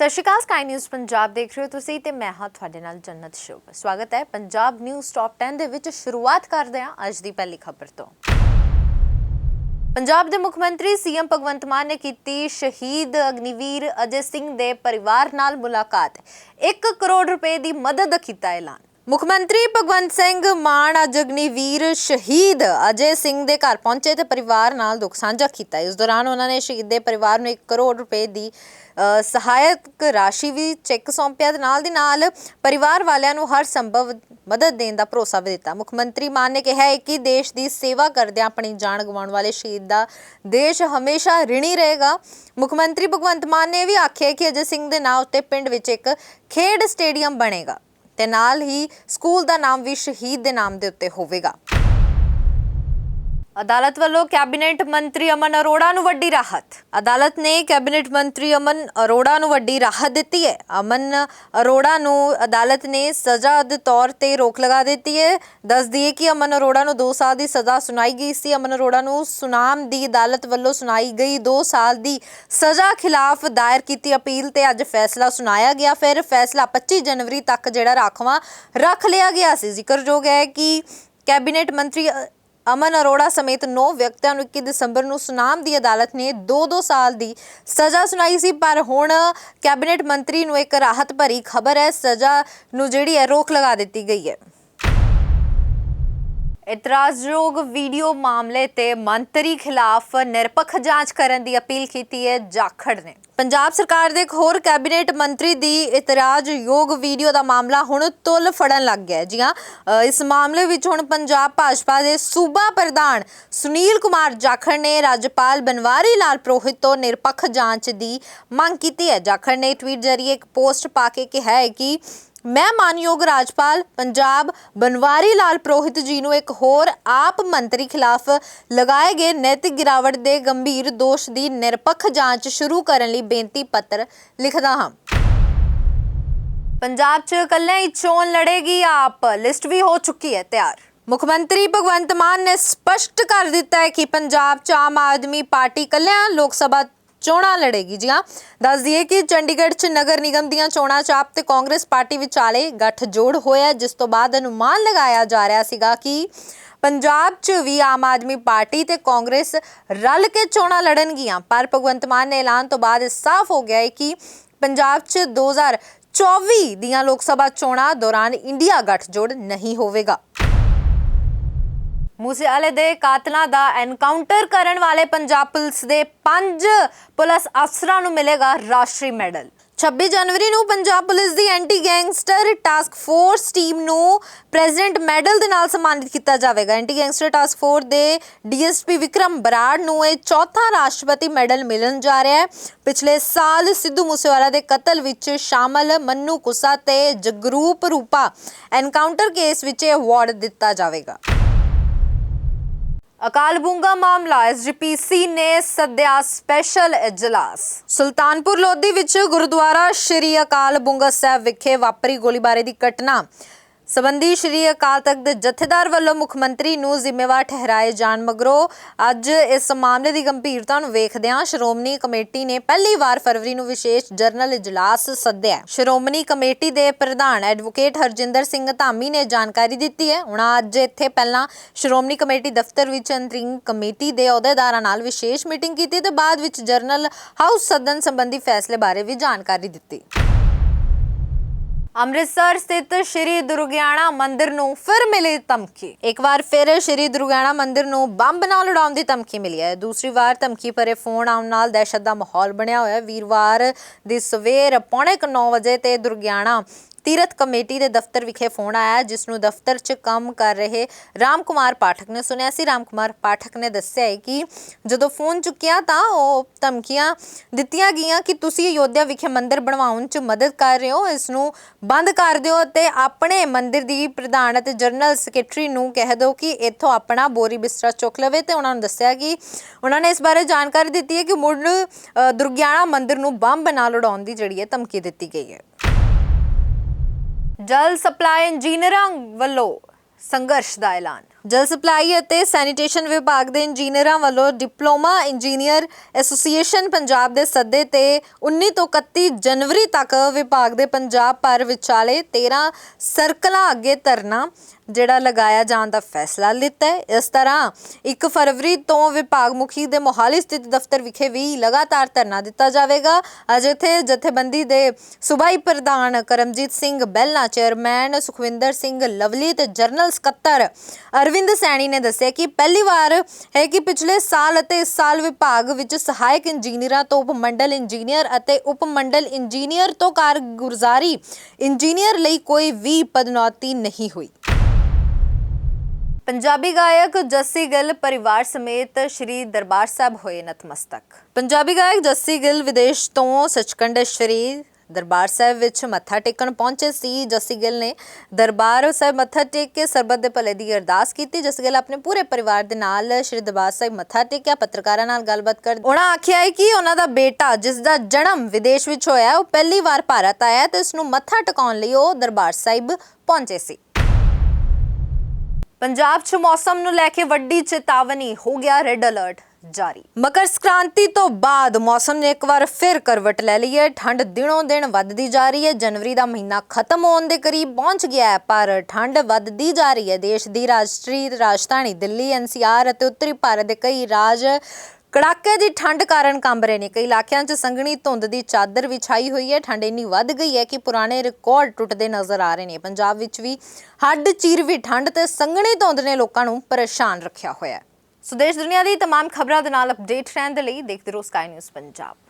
ਸਤਿ ਸ਼੍ਰੀ ਅਕਾਲ Sky News Punjab ਦੇਖ ਰਹੇ ਹੋ ਤੁਸੀਂ ਤੇ ਮੈਂ ਹਾਂ ਤੁਹਾਡੇ ਨਾਲ ਜੰਨਤ ਸ਼ੁਭ ਸਵਾਗਤ ਹੈ ਪੰਜਾਬ ਨਿਊਜ਼ ਟਾਪ 10 ਦੇ ਵਿੱਚ ਸ਼ੁਰੂਆਤ ਕਰਦੇ ਹਾਂ ਅੱਜ ਦੀ ਪਹਿਲੀ ਖਬਰ ਤੋਂ। ਪੰਜਾਬ ਦੇ ਮੁੱਖ ਮੰਤਰੀ ਸੀਐਮ ਭਗਵੰਤ ਮਾਨ ਨੇ ਕੀਤੀ ਸ਼ਹੀਦ ਅਗਨੀਵੀਰ ਅਜੇ ਸਿੰਘ ਦੇ ਪਰਿਵਾਰ ਨਾਲ ਮੁਲਾਕਾਤ। 1 ਕਰੋੜ ਰੁਪਏ ਦੀ ਮਦਦ ਦਾ ਕੀਤਾ ਐਲਾਨ। ਮੁੱਖ ਮੰਤਰੀ ਭਗਵੰਤ ਸਿੰਘ ਮਾਨ ਅੱਜ ਅਗਨੀਵੀਰ ਸ਼ਹੀਦ ਅਜੇ ਸਿੰਘ ਦੇ ਘਰ ਪਹੁੰਚੇ ਤੇ ਪਰਿਵਾਰ ਨਾਲ ਦੁੱਖ ਸਾਂਝਾ ਕੀਤਾ। ਇਸ ਦੌਰਾਨ ਉਹਨਾਂ ਨੇ ਸ਼ਹੀਦ ਦੇ ਪਰਿਵਾਰ ਨੂੰ 1 ਕਰੋੜ ਰੁਪਏ ਦੀ ਸਹਾਇਕ ਰਾਸ਼ੀ ਵੀ ਚੈੱਕ ਸੌਂਪਿਆ ਤੇ ਨਾਲ ਦੀ ਨਾਲ ਪਰਿਵਾਰ ਵਾਲਿਆਂ ਨੂੰ ਹਰ ਸੰਭਵ ਮਦਦ ਦੇਣ ਦਾ ਭਰੋਸਾ ਵੀ ਦਿੱਤਾ। ਮੁੱਖ ਮੰਤਰੀ ਮਾਨ ਨੇ ਕਿਹਾ ਹੈ ਕਿ ਦੇਸ਼ ਦੀ ਸੇਵਾ ਕਰਦਿਆਂ ਆਪਣੀ ਜਾਨ ਗਵਾਉਣ ਵਾਲੇ ਸ਼ਹੀਦ ਦਾ ਦੇਸ਼ ਹਮੇਸ਼ਾ ਰਿਣੀ ਰਹੇਗਾ। ਮੁੱਖ ਮੰਤਰੀ ਭਗਵੰਤ ਮਾਨ ਨੇ ਇਹ ਵੀ ਆਖਿਆ ਕਿ ਅਜੇ ਸਿੰਘ ਦੇ ਨਾਂ ਉੱਤੇ ਪਿੰਡ ਵਿੱਚ ਇੱਕ ਖੇਡ ਸਟੇਡੀਅਮ ਬਣੇਗਾ। ਤੇ ਨਾਲ ਹੀ ਸਕੂਲ ਦਾ ਨਾਮ ਵੀ ਸ਼ਹੀਦ ਦੇ ਨਾਮ ਦੇ ਉੱਤੇ ਹੋਵੇਗਾ। ਅਦਾਲਤ ਵੱਲੋਂ ਕੈਬਨਿਟ ਮੰਤਰੀ ਅਮਨ ਅਰੋੜਾ ਨੂੰ ਵੱਡੀ ਰਾਹਤ। ਅਦਾਲਤ ਨੇ ਕੈਬਨਿਟ ਮੰਤਰੀ ਅਮਨ ਅਰੋੜਾ ਨੂੰ ਵੱਡੀ ਰਾਹਤ ਦਿੱਤੀ ਹੈ। ਅਮਨ ਅਰੋੜਾ ਨੂੰ ਅਦਾਲਤ ਨੇ ਸਜ਼ਾ ਦੇ ਤੌਰ ਤੇ ਰੋਕ ਲਗਾ ਦਿੱਤੀ ਹੈ। ਦੱਸ ਦਈਏ ਕਿ ਅਮਨ ਅਰੋੜਾ ਨੂੰ 2 ਸਾਲ ਦੀ ਸਜ਼ਾ ਸੁਣਾਈ ਗਈ ਸੀ। ਅਮਨ ਅਰੋੜਾ ਨੂੰ ਸੁਨਾਮ ਦੀ ਅਦਾਲਤ ਵੱਲੋਂ ਸੁਣਾਈ ਗਈ 2 ਸਾਲ ਦੀ ਸਜ਼ਾ ਖਿਲਾਫ ਦਾਇਰ ਕੀਤੀ ਅਪੀਲ ਤੇ ਅੱਜ ਫੈਸਲਾ ਸੁਣਾਇਆ ਗਿਆ। ਫਿਰ ਫੈਸਲਾ 25 ਜਨਵਰੀ ਤੱਕ ਜਿਹੜਾ ਰਾਖਵਾਂ ਰੱਖ ਲਿਆ ਗਿਆ ਸੀ। ਜ਼ਿਕਰਯੋਗ ਹੈ ਕਿ ਕੈਬਨਿਟ ਮੰਤਰੀ ਅਮਨ ਅਰੋੜਾ ਸਮੇਤ 9 ਵਿਅਕਤੀਆਂ ਨੂੰ 21 ਦਸੰਬਰ ਨੂੰ ਸੁਨਾਮ ਦੀ ਅਦਾਲਤ ਨੇ 2-2 ਸਾਲ ਦੀ ਸਜ਼ਾ ਸੁਣਾਈ ਸੀ, ਪਰ ਹੁਣ ਕੈਬਨਿਟ ਮੰਤਰੀ ਨੂੰ ਇੱਕ ਰਾਹਤ ਭਰੀ ਖਬਰ ਹੈ, ਸਜ਼ਾ ਨੂੰ ਜਿਹੜੀ ਹੈ ਰੋਕ ਲਗਾ ਦਿੱਤੀ ਗਈ ਹੈ। ਇਤਰਾਜ਼ਯੋਗ ਵੀਡੀਓ ਮਾਮਲੇ ਤੇ ਮੰਤਰੀ ਖਿਲਾਫ ਨਿਰਪੱਖ ਜਾਂਚ ਕਰਨ ਦੀ ਅਪੀਲ ਕੀਤੀ ਹੈ ਜਾਖੜ ਨੇ। ਪੰਜਾਬ ਸਰਕਾਰ ਦੇ ਇੱਕ ਹੋਰ ਕੈਬਨਿਟ ਮੰਤਰੀ ਦੀ ਇਤਰਾਜ਼ਯੋਗ ਵੀਡੀਓ ਦਾ ਮਾਮਲਾ ਹੁਣ ਤੁਲ ਫੜਨ ਲੱਗ ਗਿਆ ਜੀ ਹਾਂ ਇਸ ਮਾਮਲੇ ਵਿੱਚ ਹੁਣ ਪੰਜਾਬ ਭਾਜਪਾ ਦੇ ਸੂਬਾ ਪ੍ਰਧਾਨ ਸੁਨੀਲ ਕੁਮਾਰ ਜਾਖੜ ਨੇ ਰਾਜਪਾਲ ਬਨਵਾਰੀ ਲਾਲ ਪ੍ਰੋਹਿਤ ਤੋਂ ਨਿਰਪੱਖ ਜਾਂਚ ਦੀ ਮੰਗ ਕੀਤੀ ਹੈ। ਜਾਖੜ ਨੇ ਟਵੀਟ ਜ਼ਰੀਏ ਇੱਕ ਪੋਸਟ ਪਾ ਕੇ ਕਿਹਾ ਹੈ ਕਿ ਮੈਂ ਮਾਨਯੋਗ ਰਾਜਪਾਲ ਪੰਜਾਬ ਬਨਵਾਰੀ ਲਾਲ ਪ੍ਰੋਹਿਤ ਜੀ ਨੂੰ ਇੱਕ ਹੋਰ ਆਪ ਮੰਤਰੀ ਖਿਲਾਫ ਲਗਾਏ ਗਏ ਨੈਤਿਕ ਗਿਰਾਵਟ ਦੇ ਗੰਭੀਰ ਦੋਸ਼ ਦੀ ਨਿਰਪੱਖ ਜਾਂਚ ਸ਼ੁਰੂ ਕਰਨ ਲਈ ਬੇਨਤੀ ਪੱਤਰ ਲਿਖਦਾ ਹਾਂ। ਪੰਜਾਬ 'ਚ ਕੱਲਿਆਂ ਹੀ ਚੋਣ ਲੜੇਗੀ ਆਪ, ਲਿਸਟ ਵੀ ਹੋ ਚੁੱਕੀ ਹੈ ਤਿਆਰ। ਮੁੱਖ ਮੰਤਰੀ ਭਗਵੰਤ ਮਾਨ ਨੇ ਸਪਸ਼ਟ ਕਰ ਦਿੱਤਾ ਹੈ ਕਿ ਪੰਜਾਬ 'ਚ ਆਮ ਆਦਮੀ ਪਾਰਟੀ ਕੱਲਿਆਂ ਲੋਕ ਸਭਾ ਚੋਣਾਂ ਲੜੇਗੀ ਜੀ, ਹਾਂ। ਦੱਸ ਦਈਏ ਕਿ ਚੰਡੀਗੜ੍ਹ 'ਚ ਨਗਰ ਨਿਗਮ ਦੀਆਂ ਚੋਣਾਂ 'ਚ ਆਪ ਤੇ ਕਾਂਗਰਸ ਪਾਰਟੀ ਵਿਚਾਲੇ ਗੱਠਜੋੜ ਹੋਇਆ ਜਿਸ ਤੋਂ ਬਾਅਦ ਅਨੁਮਾਨ ਲਗਾਇਆ ਜਾ ਰਿਹਾ ਸੀਗਾ ਕਿ ਪੰਜਾਬ 'ਚ ਵੀ ਆਮ ਆਦਮੀ ਪਾਰਟੀ ਤੇ ਕਾਂਗਰਸ ਰਲ ਕੇ ਚੋਣਾਂ ਲੜਨਗੀਆਂ। ਪਰ ਭਗਵੰਤ ਮਾਨ ਨੇ ਐਲਾਨ ਤੋਂ ਬਾਅਦ ਇਹ ਸਾਫ਼ ਹੋ ਗਿਆ ਹੈ ਕਿ ਪੰਜਾਬ 'ਚ 2024 ਦੀਆਂ ਲੋਕ ਸਭਾ ਚੋਣਾਂ ਦੌਰਾਨ ਇੰਡੀਆ ਗੱਠਜੋੜ ਨਹੀਂ ਹੋਵੇਗਾ। ਮੂਸੇਵਾਲੇ ਦੇ ਕਾਤਲਾਂ ਦਾ ਐਨਕਾਊਂਟਰ ਕਰਨ ਵਾਲੇ ਪੰਜਾਬ ਪੁਲਿਸ ਦੇ ਪੰਜ ਪੁਲਿਸ ਅਫਸਰਾਂ ਨੂੰ ਮਿਲੇਗਾ ਰਾਸ਼ਟਰੀ ਮੈਡਲ। 26 ਜਨਵਰੀ ਨੂੰ ਪੰਜਾਬ ਪੁਲਿਸ ਦੀ anti gangster task force team ਨੂੰ ਪ੍ਰੈਜ਼ੀਡੈਂਟ ਮੈਡਲ ਦੇ ਨਾਲ ਸਨਮਾਨਿਤ ਕੀਤਾ ਜਾਵੇਗਾ। ਐਂਟੀ ਗੈਂਗਸਟਰ ਟਾਸਕ ਫੋਰਸ ਦੇ ਡੀਐਸਪੀ ਵਿਕਰਮ ਬਰਾੜ ਨੂੰ ਇਹ ਚੌਥਾ ਰਾਸ਼ਟਰਪਤੀ ਮੈਡਲ ਮਿਲਣ ਜਾ ਰਿਹਾ ਹੈ। ਪਿਛਲੇ ਸਾਲ ਸਿੱਧੂ ਮੂਸੇਵਾਲਾ ਦੇ ਕਤਲ ਵਿੱਚ ਸ਼ਾਮਲ ਮੰਨੂ ਕੁਸਾ ਤੇ ਜਗਰੂਪ ਰੂਪਾ ਐਨਕਾਊਂਟਰ ਕੇਸ ਵਿੱਚ ਇਹ ਅਵਾਰਡ ਦਿੱਤਾ ਜਾਵੇਗਾ। ਅਕਾਲ ਬੁੰਗਾ ਮਾਮਲਾ ਐਸਜੀਪੀਸੀ ਨੇ ਸੱਦਿਆ ਸਪੈਸ਼ਲ ਇਜਲਾਸ। ਸੁਲਤਾਨਪੁਰ ਲੋਧੀ ਵਿੱਚ ਗੁਰਦੁਆਰਾ ਸ਼੍ਰੀ ਅਕਾਲ ਬੁੰਗਾ ਸਾਹਿਬ ਵਿਖੇ ਵਾਪਰੀ ਗੋਲੀਬਾਰੀ ਦੀ ਘਟਨਾ। ਸਬੰਧੀ ਸ਼੍ਰੀ ਅਕਾਲ ਤਖਤ ਦੇ ਜਥੇਦਾਰ ਵੱਲੋਂ ਮੁੱਖ ਮੰਤਰੀ ਨੂੰ ਜ਼ਿੰਮੇਵਾਰ ਠਹਿਰਾਏ ਜਾਣ ਮਗਰੋਂ ਅੱਜ ਇਸ ਮਾਮਲੇ ਦੀ ਗੰਭੀਰਤਾ ਨੂੰ ਵੇਖਦਿਆਂ ਸ਼੍ਰੋਮਣੀ ਕਮੇਟੀ ਨੇ ਪਹਿਲੀ ਵਾਰ ਫਰਵਰੀ ਨੂੰ ਵਿਸ਼ੇਸ਼ ਜਰਨਲ ਇਜਲਾਸ ਸੱਦਿਆ ਸ਼੍ਰੋਮਣੀ ਕਮੇਟੀ ਦੇ ਪ੍ਰਧਾਨ ਐਡਵੋਕੇਟ ਹਰਜਿੰਦਰ ਸਿੰਘ ਧਾਮੀ ਨੇ ਜਾਣਕਾਰੀ ਦਿੱਤੀ ਹੈ। ਉਹਨਾਂ ਅੱਜ ਇੱਥੇ ਪਹਿਲਾਂ ਸ਼੍ਰੋਮਣੀ ਕਮੇਟੀ ਦਫ਼ਤਰ ਵਿੱਚ ਅੰਤਰਿੰਗ ਕਮੇਟੀ ਦੇ ਅਹੁਦੇਦਾਰਾਂ ਨਾਲ ਵਿਸ਼ੇਸ਼ ਮੀਟਿੰਗ ਕੀਤੀ ਤੇ ਬਾਅਦ ਵਿੱਚ ਜਰਨਲ ਹਾਊਸ ਸਦਨ ਸੰਬੰਧੀ ਫੈਸਲੇ ਬਾਰੇ ਵੀ ਜਾਣਕਾਰੀ ਦਿੱਤੀ। ਅੰਮ੍ਰਿਤਸਰ ਸਥਿਤ ਸ਼੍ਰੀ ਦੁਰਗਿਆਣਾ ਮੰਦਿਰ ਨੂੰ ਫਿਰ ਮਿਲੀ ਧਮਕੀ। ਇੱਕ ਵਾਰ ਫਿਰ ਸ਼੍ਰੀ ਦੁਰਗਿਆਣਾ ਮੰਦਿਰ ਨੂੰ ਬੰਬ ਨਾਲ ਉਡਾਉਣ ਦੀ ਧਮਕੀ ਮਿਲੀ ਹੈ। ਦੂਸਰੀ ਵਾਰ ਧਮਕੀ ਭਰੇ ਫੋਨ ਆਉਣ ਨਾਲ ਦਹਿਸ਼ਤ ਦਾ ਮਾਹੌਲ ਬਣਿਆ ਹੋਇਆ ਵੀਰਵਾਰ ਦੀ ਸਵੇਰ ਪੌਣੇ 9 ਵਜੇ ਤੇ ਦੁਰਗਿਆਣਾ ਤੀਰਥ ਕਮੇਟੀ ਦੇ ਦਫ਼ਤਰ ਵਿਖੇ ਫੋਨ ਆਇਆ ਜਿਸ ਨੂੰ ਦਫ਼ਤਰ 'ਚ ਕੰਮ ਕਰ ਰਹੇ ਰਾਮ ਕੁਮਾਰ ਪਾਠਕ ਨੇ ਸੁਣਿਆ ਸੀ। ਰਾਮ ਕੁਮਾਰ ਪਾਠਕ ਨੇ ਦੱਸਿਆ ਹੈ ਕਿ ਜਦੋਂ ਫੋਨ ਚੁੱਕਿਆ ਤਾਂ ਉਹ ਧਮਕੀਆਂ ਦਿੱਤੀਆਂ ਗਈਆਂ ਕਿ ਤੁਸੀਂ ਅਯੋਧਿਆ ਵਿਖੇ ਮੰਦਿਰ ਬਣਵਾਉਣ 'ਚ ਮਦਦ ਕਰ ਰਹੇ ਹੋ ਇਸ ਨੂੰ ਬੰਦ ਕਰ ਦਿਓ ਤੇ ਆਪਣੇ ਮੰਦਿਰ ਦੀ ਪ੍ਰਧਾਨ ਅਤੇ ਜਨਰਲ ਸੈਕਟਰੀ ਨੂੰ ਕਹਿ ਦਿਓ ਕਿ ਇੱਥੋਂ ਆਪਣਾ ਬੋਰੀ ਬਿਸਤਰਾ ਚੁੱਕ ਲਵੇ। ਤੇ ਉਹਨਾਂ ਨੂੰ ਦੱਸਿਆ ਕਿ ਉਹਨਾਂ ਨੇ ਇਸ ਬਾਰੇ ਜਾਣਕਾਰੀ ਦਿੱਤੀ ਹੈ ਕਿ ਮੁੜ ਅ, ਦੁਰਗਿਆਣਾ ਮੰਦਿਰ ਨੂੰ ਬੰਬ ਨਾਲ ਲੜਾਉਣ ਦੀ ਜਿਹੜੀ ਹੈ ਧਮਕੀ ਦਿੱਤੀ ਗਈ ਹੈ। ਜਲ ਸਪਲਾਈ ਇੰਜੀਨੀਅਰਾਂ ਵੱਲੋਂ ਸੰਘਰਸ਼ ਦਾ ਐਲਾਨ। ਜਲ ਸਪਲਾਈ ਅਤੇ ਸੈਨੀਟੇਸ਼ਨ ਵਿਭਾਗ ਦੇ ਇੰਜੀਨੀਅਰਾਂ ਵੱਲੋਂ ਡਿਪਲੋਮਾ ਇੰਜੀਨੀਅਰ ਐਸੋਸੀਏਸ਼ਨ ਪੰਜਾਬ ਦੇ ਸੱਦੇ ਤੇ 19 ਤੋਂ 31 ਜਨਵਰੀ ਤੱਕ ਵਿਭਾਗ ਦੇ ਪੰਜਾਬ ਭਰ ਵਿਚਾਲੇ 13 ਸਰਕਲਾਂ ਅੱਗੇ ਧਰਨਾ ਜਿਹੜਾ ਲਗਾਇਆ ਜਾਣ ਦਾ ਫੈਸਲਾ ਲਿੱਤਾ ਹੈ। ਇਸ ਤਰ੍ਹਾਂ 1 ਫਰਵਰੀ ਤੋਂ ਵਿਭਾਗ ਮੁਖੀ ਦੇ ਮੋਹਾਲੀ ਸਥਿਤ ਦਫ਼ਤਰ ਵਿਖੇ ਵੀ ਲਗਾਤਾਰ ਧਰਨਾ ਦਿੱਤਾ ਜਾਵੇਗਾ। ਅੱਜ ਇੱਥੇ ਜਥੇਬੰਦੀ ਦੇ ਸੂਬਾਈ ਪ੍ਰਧਾਨ ਕਰਮਜੀਤ ਸਿੰਘ ਬੈਲਾ, ਚੇਅਰਮੈਨ ਸੁਖਵਿੰਦਰ ਸਿੰਘ ਲਵਲੀ ਤੇ ਜਨਰਲ ਸਕੱਤਰ ਅਰਵਿੰਦ ਸੈਣੀ ਨੇ ਦੱਸਿਆ ਕਿ ਪਹਿਲੀ ਵਾਰ ਹੈ ਕਿ ਪਿਛਲੇ ਸਾਲ ਅਤੇ ਇਸ ਸਾਲ ਵਿਭਾਗ ਵਿੱਚ ਸਹਾਇਕ ਇੰਜੀਨੀਅਰਾਂ ਤੋਂ ਉਪ ਮੰਡਲ ਇੰਜੀਨੀਅਰ ਅਤੇ ਉਪ ਮੰਡਲ ਇੰਜੀਨੀਅਰ ਤੋਂ ਕਾਰਗੁਜ਼ਾਰੀ ਇੰਜੀਨੀਅਰ ਲਈ ਕੋਈ ਵੀ ਪਦਨੌਤੀ ਨਹੀਂ ਹੋਈ। ਪੰਜਾਬੀ ਗਾਇਕ ਜੱਸੀ ਗਿੱਲ ਪਰਿਵਾਰ ਸਮੇਤ ਸ਼੍ਰੀ ਦਰਬਾਰ ਸਾਹਿਬ ਹੋਏ ਨਤਮਸਤਕ। ਪੰਜਾਬੀ ਗਾਇਕ ਜੱਸੀ ਗਿੱਲ ਵਿਦੇਸ਼ ਤੋਂ ਸੱਚਖੰਡ ਸ਼੍ਰੀ ਦਰਬਾਰ ਸਾਹਿਬ ਵਿੱਚ ਮੱਥਾ ਟੇਕਣ ਪਹੁੰਚੇ ਸੀ। ਜੱਸੀ ਗਿੱਲ ਨੇ ਦਰਬਾਰ ਸਾਹਿਬ ਮੱਥਾ ਟੇਕ ਕੇ ਸਰਬੱਤ ਦੇ ਭਲੇ ਦੀ ਅਰਦਾਸ ਕੀਤੀ। ਜੱਸੀ ਗਿੱਲ ਆਪਣੇ ਪੂਰੇ ਪਰਿਵਾਰ ਦੇ ਨਾਲ ਸ਼੍ਰੀ ਦਰਬਾਰ ਸਾਹਿਬ ਮੱਥਾ ਟੇਕਿਆ। ਪੱਤਰਕਾਰਾਂ ਨਾਲ ਗੱਲਬਾਤ ਕਰ ਉਹਨਾਂ ਆਖਿਆ ਹੈ ਕਿ ਉਹਨਾਂ ਦਾ ਬੇਟਾ ਜਿਸ ਦਾ ਜਨਮ ਵਿਦੇਸ਼ ਵਿੱਚ ਹੋਇਆ, ਉਹ ਪਹਿਲੀ ਵਾਰ ਭਾਰਤ ਆਇਆ ਤੇ ਇਸ ਨੂੰ ਮੱਥਾ ਟਿਕਾਉਣ ਲਈ ਉਹ ਦਰਬਾਰ ਸਾਹਿਬ ਪਹੁੰਚੇ ਸੀ। ਪੰਜਾਬ 'ਚ ਮੌਸਮ ਨੂੰ ਲੈ ਕੇ ਵੱਡੀ ਚੇਤਾਵਨੀ, ਹੋ ਗਿਆ ਰੈੱਡ ਅਲਰਟ ਜਾਰੀ। ਮਕਰ ਸੰਕ੍ਰਾਂਤੀ ਤੋਂ ਬਾਅਦ ਮੌਸਮ ਨੇ ਇੱਕ ਵਾਰ ਫਿਰ ਕਰਵਟ ਲੈ ਲਈ ਹੈ। ਠੰਡ ਦਿਨੋਂ ਦਿਨ ਵੱਧਦੀ ਜਾ ਰਹੀ ਹੈ। ਜਨਵਰੀ ਦਾ ਮਹੀਨਾ ਖਤਮ ਹੋਣ ਦੇ ਕਰੀਬ ਪਹੁੰਚ ਗਿਆ ਹੈ, ਪਰ ਠੰਡ ਵੱਧਦੀ ਜਾ ਰਹੀ ਹੈ। ਦੇਸ਼ ਦੀ ਰਾਸ਼ਟਰੀ ਰਾਜਧਾਨੀ ਦਿੱਲੀ ਐਨਸੀਆਰ ਅਤੇ ਉੱਤਰੀ ਭਾਰਤ ਦੇ ਕਈ ਰਾਜ ਕੜਾਕੇ ਦੀ ਠੰਡ ਕਾਰਨ ਕੰਬ ਰਹੇ ਨੇ ਕਈ ਇਲਾਕਿਆਂ 'ਚ ਸੰਘਣੀ ਧੁੰਦ ਦੀ ਚਾਦਰ ਵਿਛਾਈ ਹੋਈ ਹੈ ਠੰਡ ਇੰਨੀ ਵੱਧ ਗਈ ਹੈ ਕਿ ਪੁਰਾਣੇ ਰਿਕਾਰਡ ਟੁੱਟਦੇ ਨਜ਼ਰ ਆ ਰਹੇ ਨੇ ਪੰਜਾਬ ਵਿੱਚ ਵੀ ਹੱਡ ਚੀਰਵੀ ਠੰਡ ਤੇ ਸੰਘਣੀ ਧੁੰਦ ਨੇ ਲੋਕਾਂ ਨੂੰ ਪਰੇਸ਼ਾਨ ਰੱਖਿਆ ਹੋਇਆ ਹੈ ਸੋ ਦੇਸ਼ ਦੁਨੀਆ ਦੀ तमाम ਖਬਰਾਂ ਦੇ ਨਾਲ ਅਪਡੇਟ ਰਹਿਣ ਦੇ ਲਈ ਦੇਖਦੇ ਰਹੋ ਸਕਾਈ ਨਿਊਜ਼ ਪੰਜਾਬ